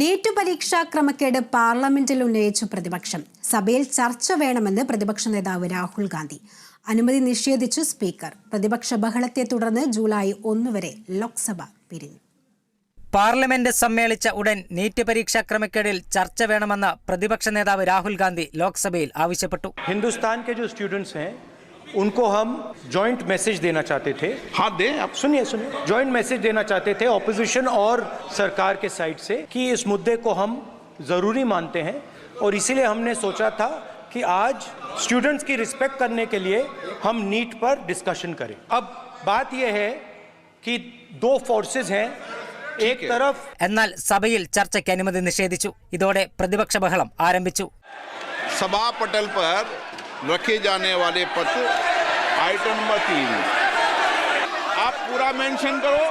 NEET പരീക്ഷാ ക്രമക്കേട് പാർലമെന്റിൽ ഉന്നയിച്ചു പ്രതിപക്ഷം. സഭയിൽ ചർച്ച വേണമെന്ന് പ്രതിപക്ഷ നേതാവ് രാഹുൽ ഗാന്ധി. അനുമതി നിഷേധിച്ചു സ്പീക്കർ. പ്രതിപക്ഷ ബഹളത്തെ തുടർന്ന് ജൂലൈ ഒന്ന് വരെ ലോക്സഭ പിരിഞ്ഞു. പാർലമെന്റ് സമ്മേളിച്ച ഉടൻ നീറ്റ് പരീക്ഷാ ക്രമക്കേടിൽ ചർച്ച വേണമെന്ന് പ്രതിപക്ഷ നേതാവ് രാഹുൽ ഗാന്ധി ലോക്സഭയിൽ ആവശ്യപ്പെട്ടു. ഹിന്ദുസ്ഥാൻ उनको हम जॉइंट मैसेज देना चाहते थे हाँ दें आप सुनिए सुनिए जॉइंट मैसेज देना चाहते थे ऑपोजिशन और सरकार के साइड से कि इस मुद्दे को हम ज़रूरी मानते हैं और इसीलिए हमने सोचा था कि आज स्टूडेंट्स की रिस्पेक्ट करने के लिए हम नीट पर डिस्कशन करें अब बात यह है कि दो फोर्सेस हैं एक है। तरफ എന്നാൽ സഭയിൽ ചർച്ചയ്ക്ക് അനുമതി നിഷേധിച്ചു ഇതോടെ പ്രതിപക്ഷ ബഹളം ആരംഭിച്ചു सभा पटल पर रखे जाने वाले पत्र आइटम नंबर तीन आप पूरा मेंशन करो,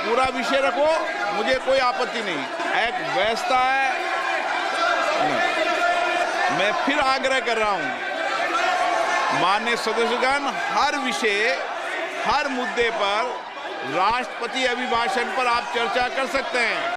पूरा विषय रखो, मुझे कोई आपत्ति नहीं एक व्यवस्था है। मैं फिर आग्रह कर रहा हूँ मान्य सदस्यगण, हर विषय, हर मुद्दे पर രാഷ്ട്രപതി അഭിഭാഷൺ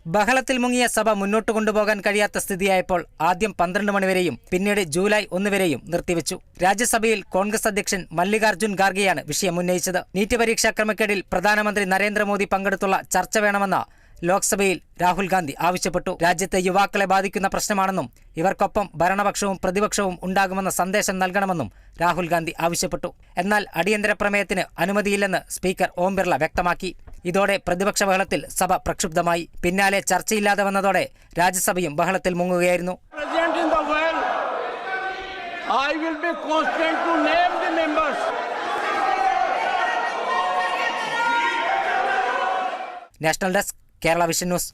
ബഹളത്തിൽ മുങ്ങിയ സഭ മുന്നോട്ട് കൊണ്ടുപോകാൻ കഴിയാത്ത സ്ഥിതിയായപ്പോൾ ആദ്യം പന്ത്രണ്ട് മണിവരെയും പിന്നീട് ജൂലൈ ഒന്ന് വരെയും നിർത്തിവെച്ചു. രാജ്യസഭയിൽ കോൺഗ്രസ് അധ്യക്ഷൻ മല്ലികാർജുൻ ഖാർഗെയാണ് വിഷയം ഉന്നയിച്ചത്. നീറ്റ് പരീക്ഷാ ക്രമക്കേടിൽ പ്രധാനമന്ത്രി നരേന്ദ്രമോദി പങ്കെടുത്തുള്ള ചർച്ച വേണമെന്ന ലോക്സഭയിൽ രാഹുൽ ഗാന്ധി ആവശ്യപ്പെട്ടു. രാജ്യത്തെ യുവാക്കളെ ബാധിക്കുന്ന പ്രശ്നമാണെന്നും ഇവർക്കൊപ്പം ഭരണപക്ഷവും പ്രതിപക്ഷവും ഉണ്ടാകുമെന്ന സന്ദേശം നൽകണമെന്നും രാഹുൽ ഗാന്ധി ആവശ്യപ്പെട്ടു. എന്നാൽ അടിയന്തര പ്രമേയത്തിന് അനുമതിയില്ലെന്ന് സ്പീക്കർ ഓം ബിർള വ്യക്തമാക്കി. ഇതോടെ പ്രതിപക്ഷ ബഹളത്തിൽ സഭ പ്രക്ഷുബ്ധമായി. പിന്നാലെ ചർച്ചയില്ലാതെ വന്നതോടെ രാജ്യസഭയും ബഹളത്തിൽ മുങ്ങുകയായിരുന്നു. President in the world, I will be constant to name the members. National desk Kerala Vision News.